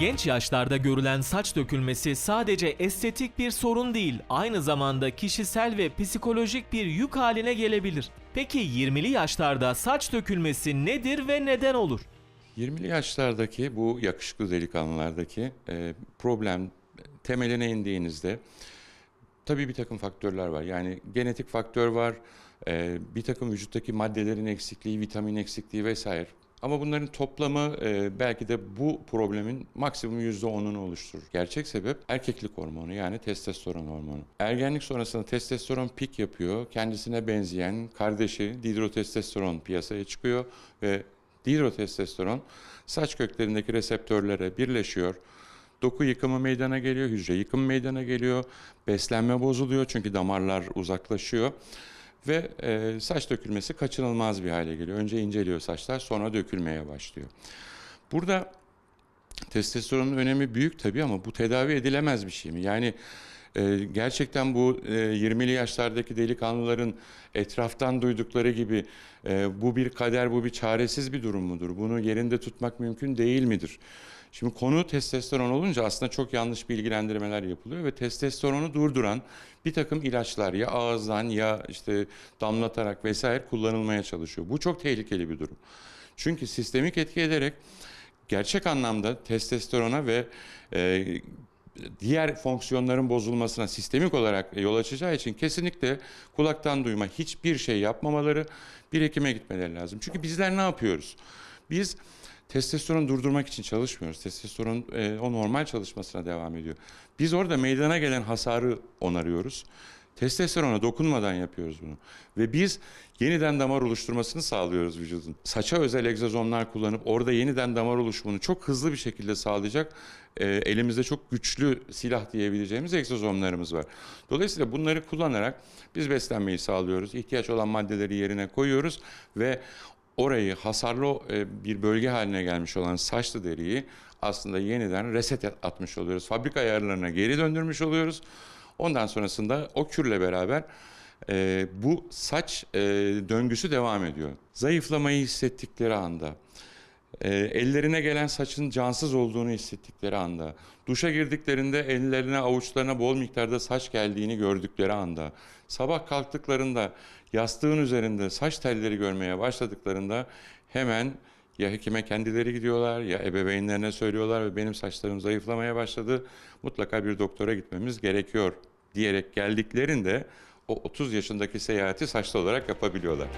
Genç yaşlarda görülen saç dökülmesi sadece estetik bir sorun değil, aynı zamanda kişisel ve psikolojik bir yük haline gelebilir. Peki 20'li yaşlarda saç dökülmesi nedir ve neden olur? 20'li yaşlardaki bu yakışıklı delikanlılardaki e, problem temeline indiğinizde tabii bir takım faktörler var. Yani genetik faktör var, e, bir takım vücuttaki maddelerin eksikliği, vitamin eksikliği vesaire. Ama bunların toplamı e, belki de bu problemin maksimum %10'unu oluşturur. Gerçek sebep erkeklik hormonu yani testosteron hormonu. Ergenlik sonrasında testosteron pik yapıyor. Kendisine benzeyen kardeşi dihidrotestosteron piyasaya çıkıyor ve dihidrotestosteron saç köklerindeki reseptörlere birleşiyor. Doku yıkımı meydana geliyor, hücre yıkımı meydana geliyor, beslenme bozuluyor çünkü damarlar uzaklaşıyor ve e, saç dökülmesi kaçınılmaz bir hale geliyor. Önce inceliyor saçlar, sonra dökülmeye başlıyor. Burada testosteronun önemi büyük tabii ama bu tedavi edilemez bir şey mi? Yani e, gerçekten bu e, 20'li yaşlardaki delikanlıların etraftan duydukları gibi e, bu bir kader, bu bir çaresiz bir durum mudur? Bunu yerinde tutmak mümkün değil midir? Şimdi konu testosteron olunca aslında çok yanlış bilgilendirmeler yapılıyor ve testosteronu durduran bir takım ilaçlar ya ağızdan ya işte damlatarak vesaire kullanılmaya çalışıyor. Bu çok tehlikeli bir durum. Çünkü sistemik etki ederek gerçek anlamda testosterona ve e, diğer fonksiyonların bozulmasına sistemik olarak yol açacağı için kesinlikle kulaktan duyma hiçbir şey yapmamaları bir hekime gitmeleri lazım. Çünkü bizler ne yapıyoruz? Biz testosteron durdurmak için çalışmıyoruz. Testosteron e, o normal çalışmasına devam ediyor. Biz orada meydana gelen hasarı onarıyoruz. Testosterona dokunmadan yapıyoruz bunu. Ve biz yeniden damar oluşturmasını sağlıyoruz vücudun. Saça özel egzozomlar kullanıp orada yeniden damar oluşumunu çok hızlı bir şekilde sağlayacak e, elimizde çok güçlü silah diyebileceğimiz egzozomlarımız var. Dolayısıyla bunları kullanarak biz beslenmeyi sağlıyoruz. İhtiyaç olan maddeleri yerine koyuyoruz ve orayı hasarlı e, bir bölge haline gelmiş olan saçlı deriyi aslında yeniden reset atmış oluyoruz. Fabrika ayarlarına geri döndürmüş oluyoruz. Ondan sonrasında o kürle beraber e, bu saç e, döngüsü devam ediyor. Zayıflamayı hissettikleri anda, e, ellerine gelen saçın cansız olduğunu hissettikleri anda, duşa girdiklerinde ellerine avuçlarına bol miktarda saç geldiğini gördükleri anda, sabah kalktıklarında yastığın üzerinde saç telleri görmeye başladıklarında hemen ya hekime kendileri gidiyorlar ya ebeveynlerine söylüyorlar ve benim saçlarım zayıflamaya başladı. Mutlaka bir doktora gitmemiz gerekiyor diyerek geldiklerinde o 30 yaşındaki seyahati saçlı olarak yapabiliyorlar.